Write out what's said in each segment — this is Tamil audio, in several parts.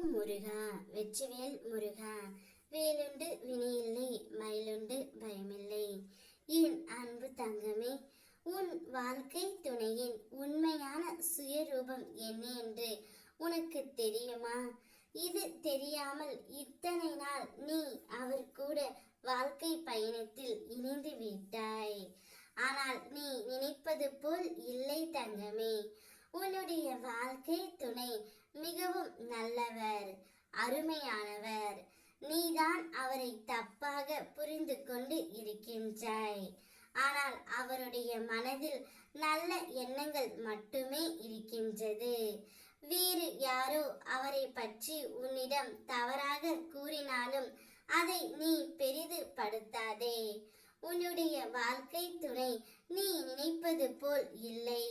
ஓம் முருகா வெற்றிவேல் முருகா வேலுண்டு வினையில்லை மயிலுண்டு பயமில்லை. என் அன்பு தங்கமே உன் வாழ்க்கை துணையின் உண்மையான சுயரூபம் என்ன என்று உனக்கு தெரியுமா? இது தெரியாமல் இத்தனை நாள் நீ அவர் கூட வாழ்க்கை பயணத்தில் இணைந்து விட்டாய். ஆனால் நீ நினைப்பது போல் இல்லை தங்கமே. உன்னுடைய வாழ்க்கை துணை மிகவும் நல்லவர். அருமையானவர். நீதான் அவரை தப்பாக புரிந்து கொண்டு இருக்கின்றாய். ஆனால் அவருடைய மனதில் நல்ல எண்ணங்கள் மட்டுமே இருக்கின்றது. வேறு யாரோ அவரை பற்றி உன்னிடம் தவறாக கூறினாலும் அதை நீ பெரிது படுத்தாதே உன்னுடைய வாழ்க்கை துணை நீ நினைப்பது போல் இல்லை.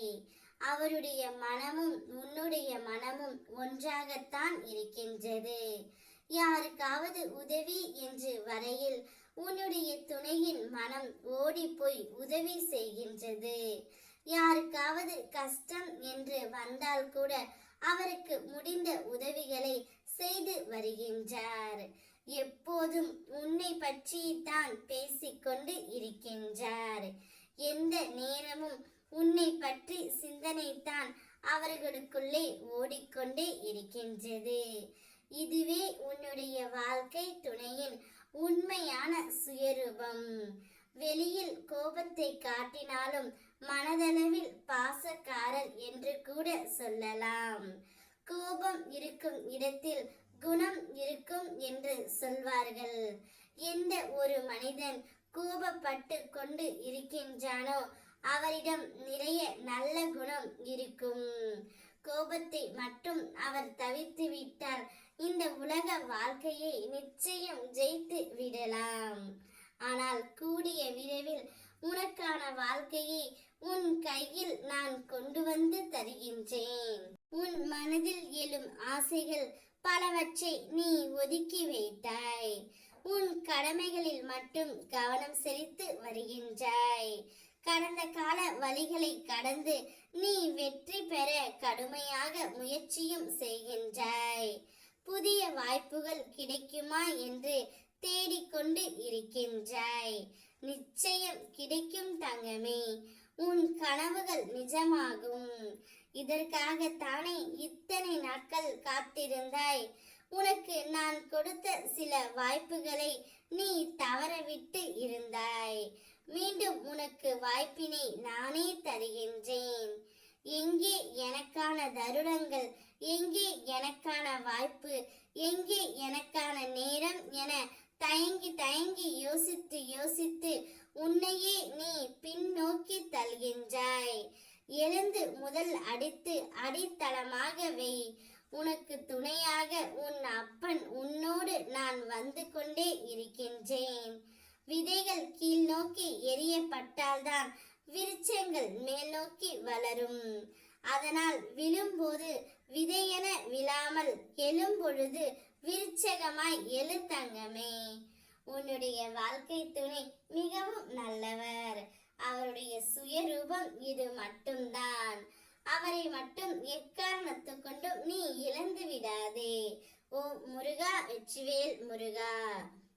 அவருடைய மனமும் உன்னுடைய மனமும் ஒன்றாகத்தான் இருக்கின்றது. யாருக்காவது உதவி என்று வரையில் உன்னுடைய துணையின் மனம் ஓடி போய் உதவி செய்கின்றது. யாருக்காவது கஷ்டம் என்று வந்தால் கூட அவருக்கு முடிந்த உதவிகளை செய்து வருகின்றார். எப்போதும் உன்னை பற்றி தான் பேசிக்கொண்டு இருக்கின்றார். எந்த நேரமும் உன்னை பற்றி சிந்தனைத்தான் அவர்களுக்குள்ளே ஓடிக்கொண்டே இருக்கின்றது. இதுவே உன்னுடைய வாழ்க்கை துணையின் உண்மையான சுயரூபம். வெளியில் கோபத்தை காட்டினாலும் மனதளவில் பாசக்காரர் என்று கூட சொல்லலாம். கோபம் இருக்கும் இடத்தில் குணம் இருக்கும் என்று சொல்வார்கள். எந்த ஒரு மனிதன் கோபப்பட்டு கொண்டு இருக்கின்றானோ அவரிடம் நிறைய நல்ல குணம் இருக்கும். கோபத்தை மட்டும் அவர் தவிர்த்து விட்டார். இந்த உலக வாழ்க்கையை நிச்சயம் ஜெயித்து விடலாம். ஆனால் கூடிய விரைவில் உனக்கான வாழ்க்கையை உன் கையில் நான் கொண்டு வந்து தருகின்றேன். உன் மனதில் எழும் ஆசைகள் பலவற்றை நீ ஒதுக்கி வைத்தாய். உன் கடமைகளில் மட்டும் கவனம் செலுத்து வருகின்றாய். கடந்த கால வழிகளை கடந்து நீ வெற்றி பெற கடுமையாக முயற்சியும் செய்கின்றாய். புதிய வாய்ப்புகள் கிடைக்குமா என்று தேடிக்கொண்டு இருக்கின்றாய். நிச்சயம் கிடைக்கும் தங்கமே உன் கனவுகள் நிஜமாகும். இதற்காகத்தானே இத்தனை நாட்கள் காத்திருந்தாய். உனக்கு நான் கொடுத்த சில வாய்ப்புகளை நீ தவறவிட்டு இருந்தாய். மீண்டும் உனக்கு வாய்ப்பினை நானே தருகின்றேன். எங்கே எனக்கான தருணங்கள் எங்கே எனக்கான வாய்ப்பு எங்கே எனக்கான நேரம் என தயங்கி தயங்கி யோசித்து யோசித்து உன்னையே நீ பின்னோக்கி தள்கின்றாய் எழுந்து முதல் அடித்து அடித்தளமாக வை உனக்கு துணையாக உன் அப்பன் உன்னோடு நான் வந்து கொண்டே இருக்கின்றேன். விதைகள் கீழ் நோக்கி எரியப்பட்டால்தான் விருட்சங்கள் மேல் நோக்கி வளரும். அதனால் விழும்போது விதையென விழாமல் எழும்பொழுது விருட்சகமாய் எழு தங்கமே. உன்னுடைய வாழ்க்கை துணை மிகவும் நல்லவர். அவருடைய சுயரூபம் இது மட்டும்தான். அவரை மட்டும் எக்காரணத்து கொண்டும் நீ இழந்து விடாதே ஓ முருகா வெற்றிவேல் முருகா.